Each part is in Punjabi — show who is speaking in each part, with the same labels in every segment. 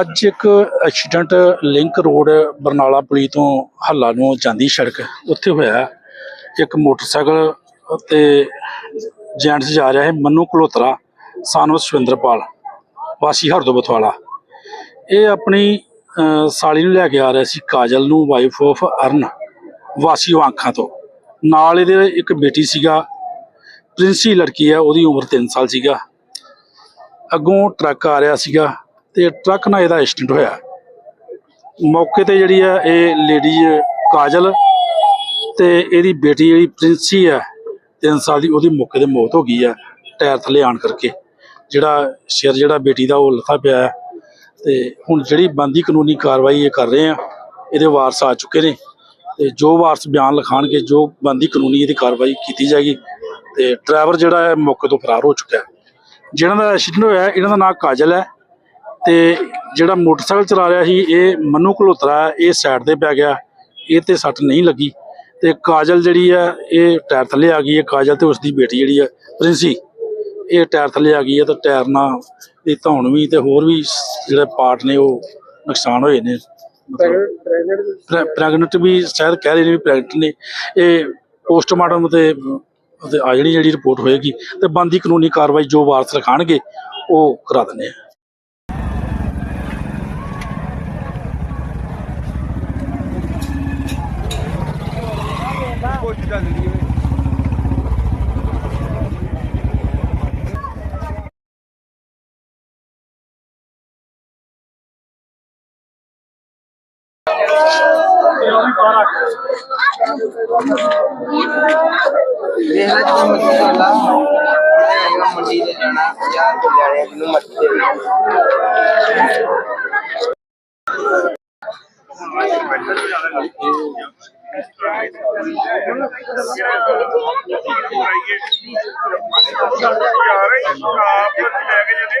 Speaker 1: ਅੱਜ ਇੱਕ ਐਕਸੀਡੈਂਟ ਲਿੰਕ ਰੋਡ ਬਰਨਾਲਾ ਪੁਲੀ ਤੋਂ ਹੱਲਾ ਨੂੰ ਜਾਂਦੀ ਸੜਕ। ਉੱਥੇ ਹੋਇਆ ਇੱਕ ਮੋਟਰਸਾਈਕਲ ਤੇ ਜੈਂਟਸ ਜਾ ਰਿਹਾ ਹੈ, ਮੰਨੂ ਕਲੋਤਰਾ, ਸਾਨਵ ਸੁਵਿੰਦਰਪਾਲ, ਵਾਸੀ ਹਰਦੋ ਬਥਵਾਲਾ। ਇਹ ਆਪਣੀ ਸਾਲੀ ਨੂੰ ਲੈ ਕੇ ਆ ਰਿਹਾ ਸੀ, ਕਾਜਲ ਨੂੰ ਵਾਈਫ ਆਫ ਅਰਨ, ਵਾਸੀ ਵਾਂਖਾਂ ਤੋਂ। ਨਾਲ ਇਹਦੇ ਇੱਕ ਬੇਟੀ ਸੀਗਾ, ਪ੍ਰਿੰਸੀ ਲੜਕੀ ਹੈ ਉਹਦੀ ਉਮਰ 3 ਸਾਲ ਸੀਗਾ। ਅੱਗੋਂ ਟਰੱਕ ਆ ਰਿਹਾ ਸੀਗਾ ਤੇ ਟਰੱਕ ਨਾਲ ਇਹਦਾ ਐਕਸੀਡੈਂਟ ਹੋਇਆ। ਮੌਕੇ ਤੇ ਜਿਹੜੀ ਆ, ਇਹ ਲੇਡੀ ਕਾਜਲ ਤੇ ਇਹਦੀ ਬੇਟੀ ਜਿਹੜੀ ਪ੍ਰਿੰਸੀ ਹੈ 3 ਸਾਲ ਦੀ, ਉਹਦੀ ਮੌਕੇ ਤੇ ਮੌਤ ਹੋ ਗਈ ਹੈ ਟਾਇਰ ਥੱਲੇ ਆਣ ਕਰਕੇ। ਜਿਹੜਾ ਸਿਰ ਜਿਹੜਾ ਬੇਟੀ ਦਾ, ਉਹ ਲੱਥਾ ਪਿਆ ਹੈ ਤੇ ਹੁਣ ਜਿਹੜੀ ਬੰਦੀ ਕਾਨੂੰਨੀ ਕਾਰਵਾਈ ਇਹ ਕਰ ਰਹੇ ਆ, ਇਹਦੇ ਵਾਰਸ ਆ ਚੁੱਕੇ ਨੇ। ਤੇ ਜੋ ਵਾਰਸ ਬਿਆਨ ਲਿਖਾਣਗੇ ਜੋ ਬੰਦੀ ਕਾਨੂੰਨੀ ਇਹਦੀ ਕਾਰਵਾਈ ਕੀਤੀ ਜਾਏਗੀ ਤੇ ਡਰਾਈਵਰ ਜਿਹੜਾ ਹੈ ਮੌਕੇ ਤੋਂ ਫਰਾਰ ਹੋ ਚੁੱਕਾ ਹੈ। ਜਿਹਨਾਂ ਦਾ ਐਕਸੀਡੈਂਟ ਹੋਇਆ ਇਹਨਾਂ ਦਾ ਨਾਮ ਕਾਜਲ ਹੈ ਤੇ ਜਿਹੜਾ ਮੋਟਰਸਾਈਕਲ ਚਲਾ ਰਿਹਾ ਸੀ ਇਹ ਮਨੂ ਕਲੋਤਰਾ ਹੈ, ਇਹ ਸਾਈਡ ਤੇ ਪੈ ਗਿਆ ਇਹ ਤੇ ਸੱਟ ਨਹੀਂ ਲੱਗੀ ਤੇ ਕਾਜਲ ਜਿਹੜੀ ਹੈ ਇਹ ਟਾਇਰ ਥੱਲੇ ਆ ਗਈ ਹੈ ਕਾਜਲ ਤੇ ਉਸਦੀ ਬੇਟੀ ਜਿਹੜੀ ਹੈ ਪ੍ਰਿੰਸੀ ਇਹ ਟਾਇਰ ਥੱਲੇ ਆ ਗਈ ਹੈ ਤੇ ਟਾਇਰ ਨਾਲ ਇਹ ਧੌਣ ਵੀ ਤੇ ਹੋਰ ਵੀ ਜਿਹੜੇ ਪਾਰਟ ਨੇ ਉਹ ਨੁਕਸਾਨ ਹੋਏ ਨੇ। ਪ੍ਰੈਗਨੈਂਟ ਵੀ ਸ਼ਾਇਦ ਕਹਿ ਰਹੇ ਨੇ ਵੀ ਪ੍ਰੈਗਨੈਂਟ ਨੇ। ਇਹ ਪੋਸਟਮਾਰਟਮ ਤੇ ਤੇ ਆ ਜਿਹੜੀ ਜਿਹੜੀ ਰਿਪੋਰਟ ਹੋਏਗੀ ਤੇ ਬੰਦੀ ਕਾਨੂੰਨੀ ਕਾਰਵਾਈ ਜੋ ਵਾਰਸ ਰਖਾਣਗੇ, ਉਹ ਕਰਾ ਦਿੰਦੇ ਆ।
Speaker 2: ਦੇਖ ਦੇਖਣਾ ਜਿਵੇਂ ਮਰਜ਼ੀ ਚੱਲਾ ਆਏਗਾ ਮੰਡੀ ਤੇ ਜਾਣਾ ਯਾਰ ਬੁਲਾੜੇ ਨੂੰ ਮੱਥੇ ਆਪ ਲੈ ਕੇ ਜਾਂਦੇ।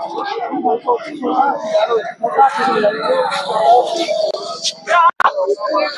Speaker 2: 我是中国少数民族二十年后我发